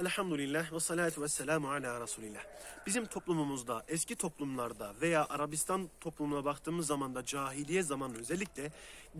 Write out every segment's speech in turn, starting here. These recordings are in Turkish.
elhamdülillah ve salatu ve selamu ala Resulillah. Bizim toplumumuzda, eski toplumlarda veya Arabistan toplumuna baktığımız zaman da cahiliye zamanı özellikle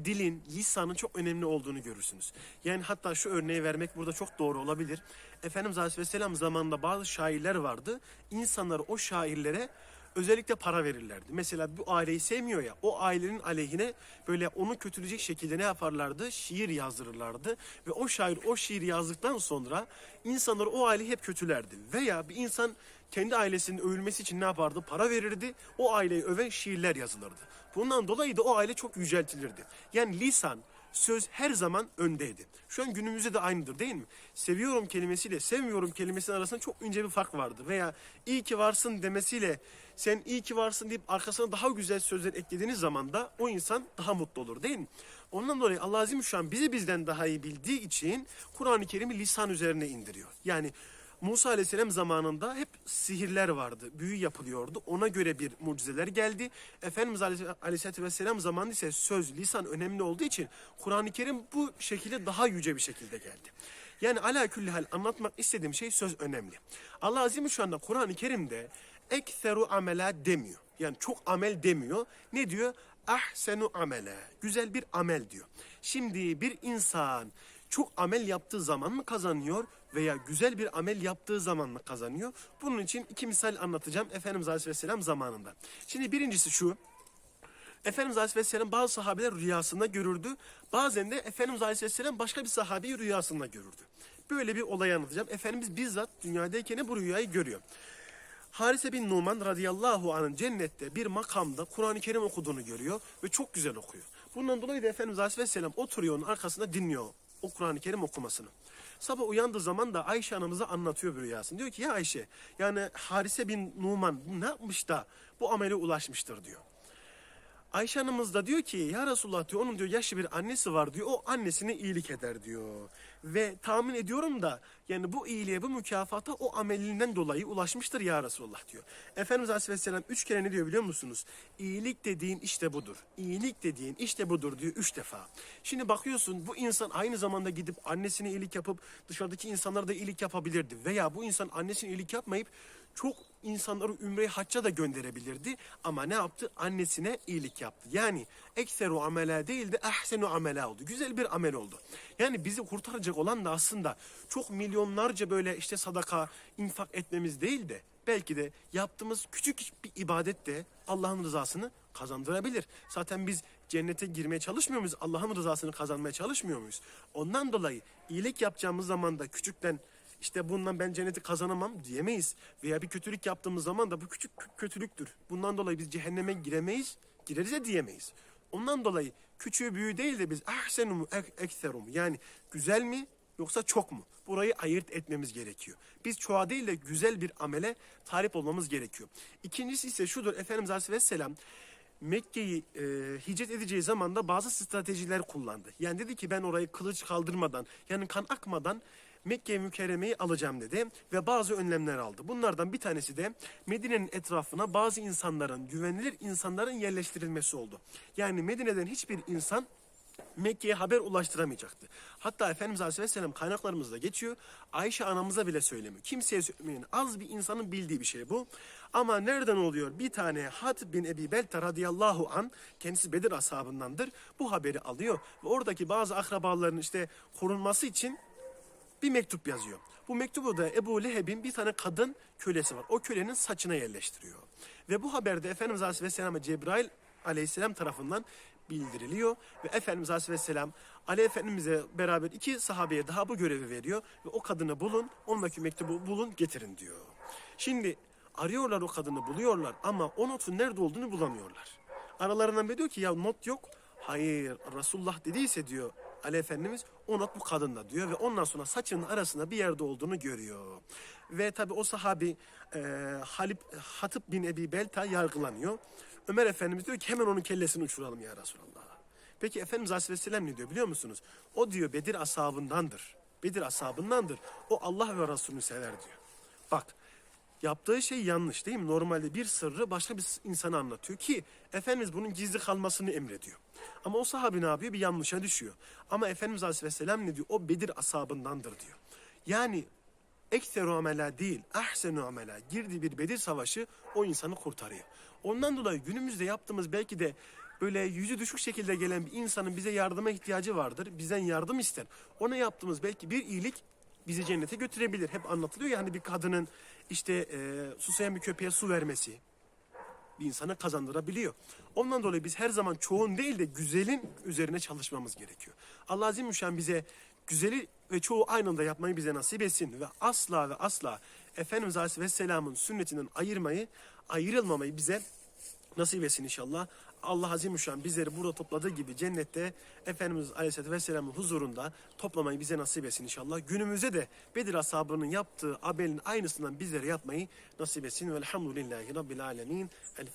dilin, lisanın çok önemli olduğunu görürsünüz. Yani hatta şu örneği vermek burada çok doğru olabilir. Efendimiz Aleyhisselam zamanında bazı şairler vardı. İnsanlar o şairlere özellikle para verirlerdi. Mesela bu aileyi sevmiyor ya, o ailenin aleyhine böyle onu kötüleyecek şekilde ne yaparlardı? Şiir yazdırırlardı ve o şair o şiiri yazdıktan sonra insanlar o aileyi hep kötülerdi. Veya bir insan kendi ailesinin övülmesi için ne yapardı? Para verirdi, o aileyi öven şiirler yazılırdı. Bundan dolayı da o aile çok yüceltilirdi. Yani lisan, söz her zaman öndeydi. Şu an günümüzde de aynıdır değil mi? Seviyorum kelimesiyle sevmiyorum kelimesinin arasında çok ince bir fark vardı. Veya iyi ki varsın demesiyle sen iyi ki varsın deyip arkasına daha güzel sözler eklediğiniz zaman da o insan daha mutlu olur değil mi? Ondan dolayı Allah Azim şu an bizi bizden daha iyi bildiği için Kur'an-ı Kerim'i lisan üzerine indiriyor. Yani Musa Aleyhisselam zamanında hep sihirler vardı, büyü yapılıyordu. Ona göre bir mucizeler geldi. Efendimiz Aleyhis- Aleyhisselatü Vesselam zamanında ise söz, lisan önemli olduğu için Kur'an-ı Kerim bu şekilde daha yüce bir şekilde geldi. Yani ala külli hal anlatmak istediğim şey söz önemli. Allah Azim şu anda Kur'an-ı Kerim'de ekseru amela demiyor. Yani çok amel demiyor. Ne diyor? Ahsenu amele. Güzel bir amel diyor. Şimdi bir insan çok amel yaptığı zaman mı kazanıyor veya güzel bir amel yaptığı zaman mı kazanıyor? Bunun için iki misal anlatacağım Efendimiz Aleyhisselam zamanında. Şimdi birincisi şu. Efendimiz Aleyhisselam bazı sahabeler rüyasında görürdü. Bazen de Efendimiz Aleyhisselam başka bir sahabeyi rüyasında görürdü. Böyle bir olay anlatacağım. Efendimiz bizzat dünyadayken bu rüyayı görüyor. Harise bin Numan radıyallahu anh'ın cennette bir makamda Kur'an-ı Kerim okuduğunu görüyor ve çok güzel okuyor. Bundan dolayı da Efendimiz Aleyhisselam oturuyor onun arkasında dinliyor o Kur'an-ı Kerim okumasını. Sabah uyandığı zaman da Ayşe anamıza anlatıyor bir rüyasını. Diyor ki ya Ayşe yani Harise bin Numan ne yapmış da bu amele ulaşmıştır diyor. Ayşe Hanımız da diyor ki ya Resulullah diyor onun diyor yaşlı bir annesi var diyor o annesine iyilik eder diyor. Ve tahmin ediyorum da yani bu iyiliğe bu mükafata o amelinden dolayı ulaşmıştır ya Resulullah diyor. Efendimiz Aleyhisselam üç kere ne diyor biliyor musunuz? İyilik dediğin işte budur. İyilik dediğin işte budur diyor üç defa. Şimdi bakıyorsun bu insan aynı zamanda gidip annesine iyilik yapıp dışarıdaki insanlara da iyilik yapabilirdi. Veya bu insan annesine iyilik yapmayıp çok insanları ümre hacca da gönderebilirdi. Ama ne yaptı? Annesine iyilik yaptı. Yani ekseru amela değil de ahsenu amela oldu. Güzel bir amel oldu. Yani bizi kurtaracak olan da aslında çok milyonlarca böyle işte sadaka, infak etmemiz değil de belki de yaptığımız küçük bir ibadet de Allah'ın rızasını kazandırabilir. Zaten biz cennete girmeye çalışmıyor muyuz? Allah'ın rızasını kazanmaya çalışmıyor muyuz? Ondan dolayı iyilik yapacağımız zaman da küçükten işte bundan ben cenneti kazanamam diyemeyiz. Veya bir kötülük yaptığımız zaman da bu küçük kö- kötülüktür. Bundan dolayı biz cehenneme giremeyiz, gireriz de diyemeyiz. Ondan dolayı küçüğü büyüğü değil de biz ahsenu mu ek- ekseru mu yani güzel mi yoksa çok mu? Burayı ayırt etmemiz gerekiyor. Biz çoğa değil de güzel bir amele talip olmamız gerekiyor. İkincisi ise şudur Efendimiz Aleyhisselam Mekke'yi e, hicret edeceği zaman da bazı stratejiler kullandı. Yani dedi ki ben orayı kılıç kaldırmadan yani kan akmadan Mekke mükerremeyi alacağım dedi ve bazı önlemler aldı. Bunlardan bir tanesi de Medine'nin etrafına bazı insanların, güvenilir insanların yerleştirilmesi oldu. Yani Medine'den hiçbir insan Mekke'ye haber ulaştıramayacaktı. Hatta Efendimiz Aleyhisselam kaynaklarımızda geçiyor. Ayşe anamıza bile söylemiyor. Kimseye söylemeyin. Az bir insanın bildiği bir şey bu. Ama nereden oluyor? Bir tane Hatib bin Ebi Belta radıyallahu an kendisi Bedir ashabındandır. Bu haberi alıyor ve oradaki bazı akrabaların işte korunması için bir mektup yazıyor. Bu mektubu da Ebu Leheb'in bir tane kadın kölesi var. O kölenin saçına yerleştiriyor. Ve bu haberde Efendimiz Aleyhisselam'a Cebrail Aleyhisselam tarafından bildiriliyor. Ve Efendimiz Aleyhisselam Ali Efendimiz'e beraber iki sahabeye daha bu görevi veriyor. Ve o kadını bulun, ondaki mektubu bulun getirin diyor. Şimdi arıyorlar o kadını buluyorlar ama o notun nerede olduğunu bulamıyorlar. Aralarından biri diyor ki ya not yok. Hayır Resulullah dediyse diyor Ali Efendimiz o not bu kadında diyor ve ondan sonra saçının arasında bir yerde olduğunu görüyor. Ve tabi o sahabi e, Halip, Hatip bin Ebi Belta yargılanıyor. Ömer Efendimiz diyor ki hemen onun kellesini uçuralım ya Resulallah. Peki Efendimiz Aleyhisselam ne diyor biliyor musunuz? O diyor Bedir ashabındandır. Bedir ashabındandır. O Allah ve Resulünü sever diyor. Bak yaptığı şey yanlış değil mi? Normalde bir sırrı başka bir insana anlatıyor ki Efendimiz bunun gizli kalmasını emrediyor. Ama o sahabe ne yapıyor? Bir yanlışa düşüyor. Ama Efendimiz Aleyhisselam ne diyor? O Bedir ashabındandır diyor. Yani ekseru amela değil, ahsenu amela girdiği bir Bedir Savaşı o insanı kurtarıyor. Ondan dolayı günümüzde yaptığımız belki de böyle yüzü düşük şekilde gelen bir insanın bize yardıma ihtiyacı vardır. Bizden yardım ister. Ona yaptığımız belki bir iyilik bizi cennete götürebilir. Hep anlatılıyor ya hani bir kadının işte e, susayan bir köpeğe su vermesi bir insana kazandırabiliyor. Ondan dolayı biz her zaman çoğun değil de güzelin üzerine çalışmamız gerekiyor. Allah Azimüşşan bize güzeli ve çoğu aynı anda yapmayı bize nasip etsin ve asla ve asla Efendimiz Aleyhisselam'ın sünnetinden ayırmayı, ayrılmamayı bize nasip etsin inşallah. Allah Azimüşşan bizleri burada topladığı gibi cennette Efendimiz Aleyhisselatü Vesselam'ın huzurunda toplamayı bize nasip etsin inşallah. Günümüzde de Bedir ashabının yaptığı amelin aynısından bizlere yapmayı nasip etsin. Velhamdülillahi Rabbil Alemin. El